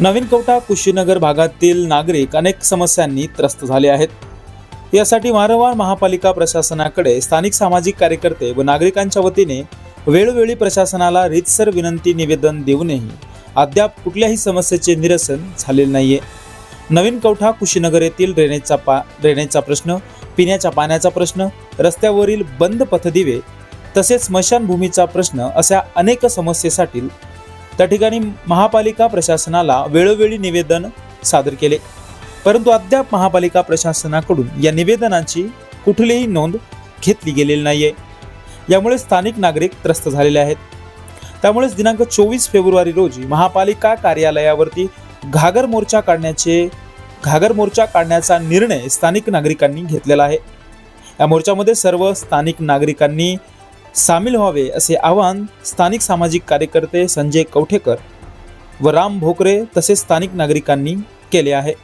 नवीन कवठा कुशीनगर भागातील नागरिक अनेक समस्यांनी त्रस्त झाले आहेत. यासाठी वारंवार महापालिका प्रशासनाकडे स्थानिक सामाजिक कार्यकर्ते व नागरिकांच्या वतीने वेळोवेळी प्रशासनाला रीतसर विनंती निवेदन देऊनही अद्याप कुठल्याही समस्येचे निरसन झालेले नाहीये. नवीन कवठा कुशीनगर येथील ड्रेनेजचा पा ड्रेनेजचा प्रश्न पिण्याच्या पाण्याचा प्रश्न रस्त्यावरील बंद पथदिवे तसेच स्मशानभूमीचा प्रश्न अशा अनेक समस्येसाठी त्या ठिकाणी महापालिका प्रशासनाला वेळोवेळी निवेदन सादर केले. परंतु अद्याप महापालिका प्रशासनाकडून या निवेदनाची कुठलीही नोंद घेतली गेलेली नाहीये. यामुळे स्थानिक नागरिक त्रस्त झालेले आहेत. त्यामुळेच दिनांक चोवीस फेब्रुवारी रोजी महापालिका कार्यालयावरती घागर मोर्चा काढण्याचे घागर मोर्चा काढण्याचा निर्णय स्थानिक नागरिकांनी घेतलेला आहे. या मोर्चामध्ये सर्व स्थानिक नागरिकांनी सामील व्हावे असे आवाहन स्थानिक सामाजिक कार्यकर्ते संजय कवठेकर व राम भोकरे तसेच स्थानिक नागरिकांनी केले आहे.